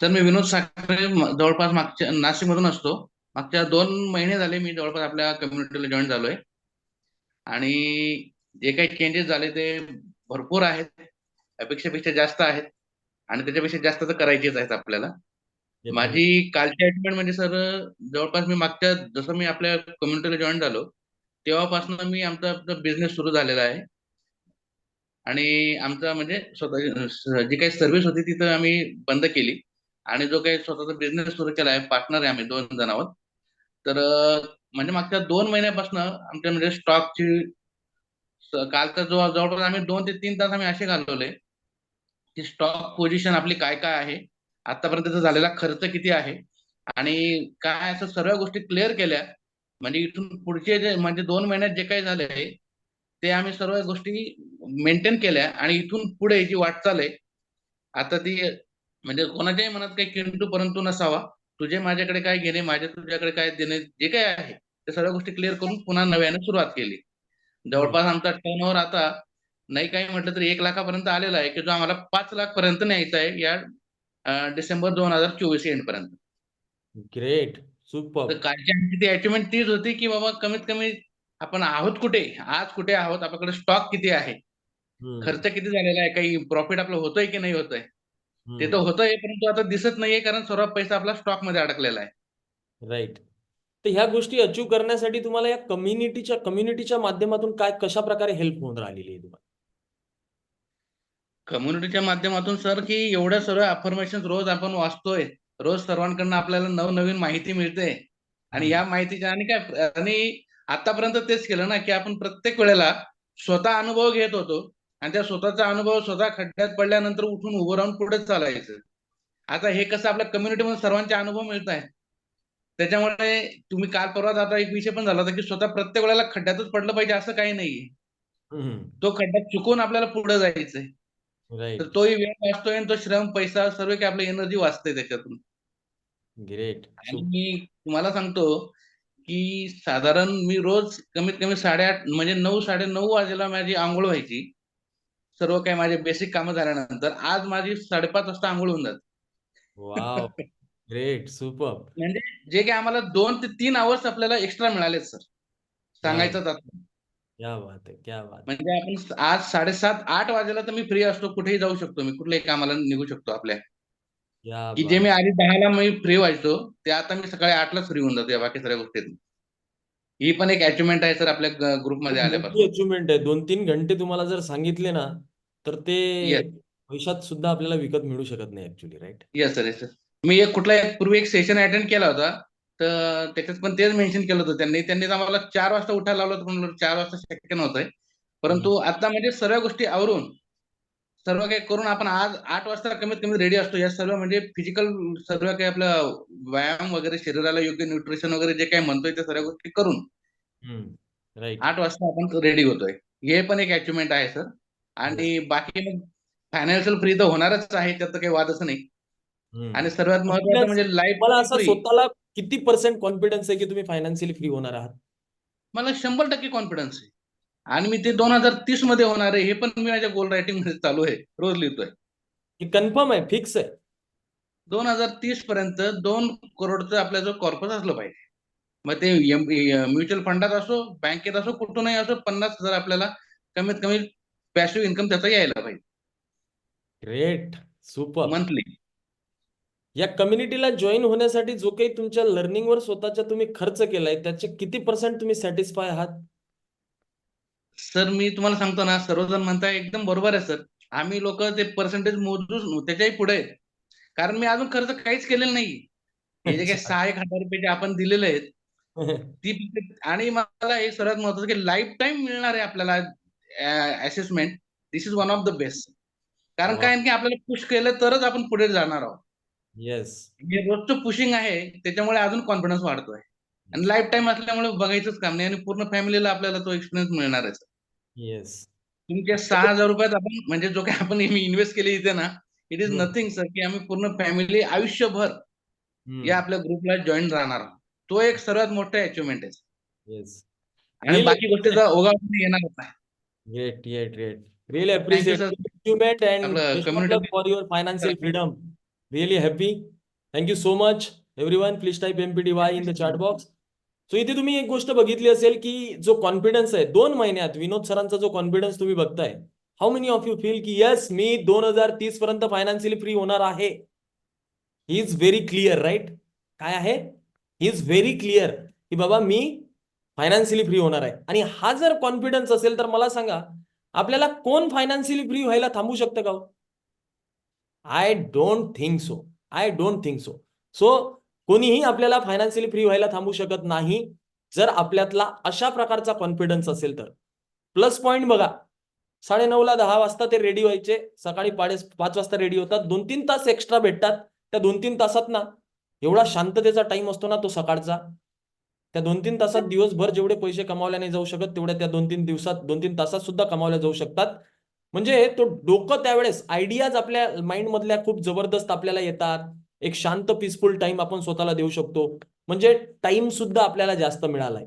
Sir मी विनोद साखरे जवळपास मागच्या नाशिकमधून असतो. मागच्या दोन महिने झाले मी जवळपास आपल्या कम्युनिटीला जॉईन झालोय. आणि जे काही चेंजेस झाले ते भरपूर आहेत. अपेक्षेपेक्षा जास्त आहेत. आणि त्याच्यापेक्षा जास्त तर करायचेच आहेत आपल्याला. माझी कालची अटेंडमेंट म्हणजे सर जवळपास मी मागच्या जसं मी आपल्या कम्युनिटीला जॉईन झालो तेव्हापासून मी आमचा बिझनेस सुरू झालेला आहे. आणि आमचा म्हणजे स्वतः जी काही सर्व्हिस होती तिथं आम्ही बंद केली. आणि जो काही स्वतःचा बिझनेस सुरू केला आहे पार्टनर आहे आम्ही दोन जणावर. तर म्हणजे मागच्या दोन महिन्यापासून आमच्या म्हणजे स्टॉकची कालचा जो जवळपास आम्ही दोन ते तीन तास आम्ही असे घालवले की स्टॉक पोझिशन आपली काय काय आहे आतापर्यंतचा झालेला खर्च किती आहे आणि काय असं सर्व गोष्टी क्लिअर केल्या. म्हणजे इथून पुढचे जे म्हणजे दोन महिन्यात जे काही झाले ते आम्ही सर्व गोष्टी मेंटेन केल्या आणि इथून पुढे जी वाटचाल आहे आता ती म्हणजे कोणाच्याही मनात काही किंतु परंतु नसावा. तुझे माझ्याकडे काय घेणे माझे तुझ्याकडे काय देणे जे काय आहे ते सर्व गोष्टी क्लिअर करून पुन्हा नव्याने सुरुवात केली. जवळपास आमचा टर्नओव्हर आता नाही काही म्हटलं तरी एक लाखापर्यंत आलेला आहे की जो आम्हाला पाच लाख पर्यंत न्यायचा आहे या डिसेंबर दोन हजार चोवीस एंड पर्यंत ग्रेट. सुपर. कालची आमची ती अचिव्हमेंट तीच होती की बाबा कमीत कमी आपण आहोत कुठे? आज कुठे आहोत? आपल्याकडे स्टॉक किती आहे? खर्च किती झालेला आहे? काही प्रॉफिट आपलं होतंय की नाही होतंय? ते तर होतंय परंतु आता दिसत नाहीये कारण सर्व पैसा आपला स्टॉकमध्ये अडकलेला आहे. राईट तर ह्या गोष्टी अचीव करण्यासाठी तुम्हाला या कम्युनिटीच्या कम्युनिटीच्या माध्यमातून काय कशा प्रकारे हेल्प होऊन राहिलेली आहे तुम्हाला? कम्युनिटीच्या माध्यमातून सर की एवढ्या सर्व अफर्मेशन रोज आपण वाचतोय. रोज सर्वांकडनं आपल्याला नवनवीन माहिती मिळते. आणि या माहितीच्या आणि काय आणि आतापर्यंत तेच केलं ना की आपण प्रत्येक वेळेला स्वतः अनुभव घेत होतो. आणि त्या स्वतःचा अनुभव स्वतः खड्ड्यात पडल्यानंतर उठून उभं राहून पुढे चालायचं. आता हे कसं आपल्या कम्युनिटीमध्ये सर्वांचे अनुभव मिळत आहेत. त्याच्यामुळे तुम्ही काल परवा आता एक विषय पण झाला होता की स्वतः प्रत्येक वेळेला खड्ड्यातच पडलं पाहिजे असं काही नाहीये. तो खड्ड्यात चुकून आपल्याला पुढे जायचंय. तर तोही वेळ वाचतोय आणि तो श्रम पैसा सर्व काही आपली एनर्जी वाचते त्याच्यातून. ग्रेट आणि मी तुम्हाला सांगतो की साधारण मी रोज कमीत कमी साडेआठ म्हणजे नऊ साडे नऊ वाजेला माझी आंघोळ व्हायची. सर्व काही माझे बेसिक कामं झाल्यानंतर आज माझी साडेपाच वाजता आंघोळ होऊन जाते. वाव. ग्रेट सुपर म्हणजे जे काही आम्हाला दोन ते तीन आवर्स आपल्याला एक्स्ट्रा मिळालेत सर सांगायचं तात्पर्य. क्या बात आहे क्या बात म्हणजे आपण आज साडेसात आठ वाजेला तर मी फ्री असतो कुठेही जाऊ शकतो मी कुठल्याही कामाला निघू शकतो आपल्या. क्या की जे मी आधी दहाला मी फ्री व्हायचो ते आता मी सकाळी आठलाच फ्री होऊन जातो या बाकी सगळ्या गोष्टीत ही पण एक अचिव्हमेंट आहे सर आपल्या ग्रुपमध्ये आल्यापासून. अचिव्हमेंट आहे? दोन तीन घंटे तुम्हाला जर सांगितले ना तर ते Yes. पैशात सुद्धा आपल्याला विकत मिळू शकत नाही actually right yes sir yes sir मी एक कुठला एक पूर्वी एक सेशन अटेंड केला होता. तर त्याच्यात पण तेच मेन्शन केलं होतं त्यांनी. त्यांनी आम्हाला चार वाजता उठायला लावलं होतं चार वाजता शक्य नव्हतंय. परंतु आता म्हणजे सर्व गोष्टी आवरून सर्व काही करून आपण आज आठ वाजता कमीत कमी रेडी असतो. या सर्व म्हणजे फिजिकल सर्व काही आपलं व्यायाम वगैरे शरीराला योग्य न्यूट्रिशन वगैरे जे काही म्हणतोय त्या सर्व गोष्टी करून राईट आठ वाजता आपण रेडी होतोय. हे पण एक अचिव्हमेंट आहे सर आणि बाकी मग फायनान्शियल फ्री तर होणारच आहे त्यात तर काही वादच नाही. आणि सर्वात महत्वाचं म्हणजे लाईफ मला असं स्वतःला किती पर्सेंट कॉन्फिडन्स आहे की तुम्ही फायनान्शियली फ्री होणार आहात? मला शंभर टक्के कॉन्फिडन्स आहे. आणि मी ते दोन हजार तीसमध्ये होणार आहे हे पण मी माझ्या गोल रायटिंगमध्ये चालू आहे रोज लिहितोय. हे कन्फर्म आहे फिक्स आहे. दोन हजार तीस पर्यंत दोन करोडचं आपल्या जो कॉर्पस असलं पाहिजे. मग ते म्युच्युअल फंडात असो बँकेत असो कुठूनही असो पन्नास हजार आपल्याला कमीत कमी पॅसिव्ह इन्कम त्याचा यायला पाहिजे. ग्रेट सुपर मंथली या कम्युनिटीला जॉईन होण्यासाठी जो काही तुमच्या लर्निंगवर स्वतःच्या तुम्ही खर्च केलाय त्याचे किती पर्सेंट तुम्ही सॅटिस्फाय आहात? सर मी तुम्हाला सांगतो ना सर्वजण म्हणताय एकदम बरोबर आहे सर आम्ही लोक ते पर्सेंटेज मोजूच त्याच्याही पुढे आहेत. कारण मी अजून खर्च काहीच केलेलं नाही हे जे काही सहा एक हजार रुपये जे आपण दिलेले आहेत ती आणि मला एक सर्वात महत्वाचं की लाईफ टाईम मिळणार आहे आपल्याला. Assessment this is one of the best कारण वा. काय की आपल्याला पुश केलं तरच आपण पुढे जाणार आहोत. येस हे रोजचं पुशिंग आहे त्याच्यामुळे अजून कॉन्फिडन्स वाढतोय. आणि लाईफ टाईम असल्यामुळे बघायचंच काम नाही आणि पूर्ण फॅमिलीला आपल्याला तो एक्सपिरियन्स मिळणार आहे येस तुमच्या सहा हजार रुपयात आपण म्हणजे जो काही आपण इन्व्हेस्ट केले इथे ना इट इज. नथिंग सर की आम्ही पूर्ण फॅमिली आयुष्यभर या आपल्या ग्रुपला जॉईन राहणार आहोत. तो एक सर्वात मोठा अचिव्हमेंट आहे. आणि? बाकी गोष्टीचा ओघाव येणार. नाही great great great really appreciate आपलं and for your financial freedom really happy thank you so much everyone please type MPD Y in the chat box so इथे तुम्ही एक गोष्ट बघितली असेल की जो कॉन्फिडन्स आहे दोन महिन्यात विनोद सरांचा जो कॉन्फिडन्स तुम्ही बघताय how many of you feel की येस मी दोन हजार तीस पर्यंत फायनान्शियली फ्री होणार आहे? He is very clear right काय आहे? ही इज व्हेरी क्लिअर की बाबा मी फायनान्शियली फ्री होणार आहे. आणि हा जर कॉन्फिडन्स असेल तर मला सांगा आपल्याला कोण फायनान्शियली फ्री व्हायला थांबू शकतं का I don't think so I don't think so so कोणीही आपल्याला फायनान्शियली फ्री व्हायला थांबू शकत नाही जर आपल्यातला अशा प्रकारचा कॉन्फिडन्स असेल तर. प्लस पॉईंट बघा. साडे नऊला दहा वाजता ते रेडी व्हायचे. सकाळी पाडे पाच वाजता रेडी होतात. दोन तीन तास एक्स्ट्रा भेटतात. त्या दोन तीन तासात ना एवढा शांततेचा टाइम असतो ना तो सकाळचा. त्या दोन तीन तासात दिवसभर जेवढे पैसे कमावल्या नाही जाऊ शकत तेवढ्या त्या दोन तीन दिवसात दोन तीन तासात सुद्धा कमावल्या जाऊ शकतात. म्हणजे तो डोकं त्यावेळेस आयडियाज आपल्या माइंड मधल्या खूप जबरदस्त आपल्याला येतात. एक शांत पीसफुल टाइम आपण स्वतःला देऊ शकतो. म्हणजे टाइम सुद्धा आपल्याला जास्त मिळालाय.